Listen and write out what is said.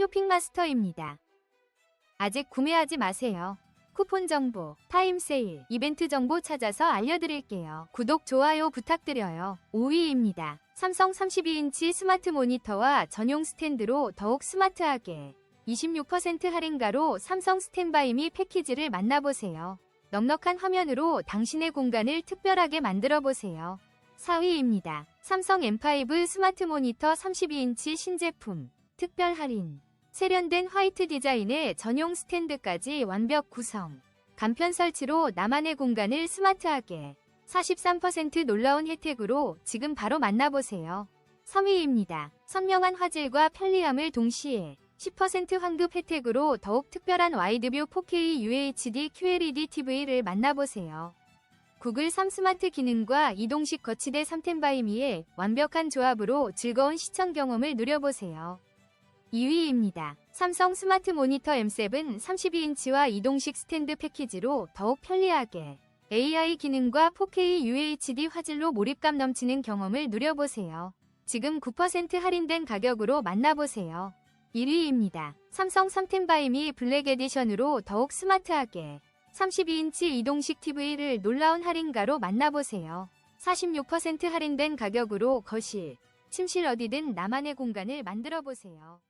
쇼핑마스터입니다. 아직 구매하지 마세요. 쿠폰 정보, 타임 세일, 이벤트 정보 찾아서 알려드릴게요. 구독, 좋아요 부탁드려요. 5위입니다. 삼성 32인치 스마트 모니터와 전용 스탠드로 더욱 스마트하게 26% 할인가로 삼성 스탠바이미 패키지를 만나보세요. 넉넉한 화면으로 당신의 공간을 특별하게 만들어보세요. 4위입니다. 삼성 M5 스마트 모니터 32인치 신제품 특별 할인 세련된 화이트 디자인의 전용 스탠드까지 완벽 구성 간편 설치로 나만의 공간을 스마트하게 43% 놀라운 혜택으로 지금 바로 만나보세요. 3위입니다. 선명한 화질과 편리함을 동시에 10% 환급 혜택으로 더욱 특별한 와이드뷰 4K UHD QLED TV를 만나보세요. 구글 3 스마트 기능과 이동식 거치대 3템바이미의 완벽한 조합으로 즐거운 시청 경험을 누려보세요. 2위입니다. 삼성 스마트 모니터 M7 32인치와 이동식 스탠드 패키지로 더욱 편리하게 AI 기능과 4K UHD 화질로 몰입감 넘치는 경험을 누려보세요. 지금 9% 할인된 가격으로 만나보세요. 1위입니다. 삼성 3템바이미 블랙 에디션으로 더욱 스마트하게 32인치 이동식 TV를 놀라운 할인가로 만나보세요. 46% 할인된 가격으로 거실, 침실 어디든 나만의 공간을 만들어 보세요.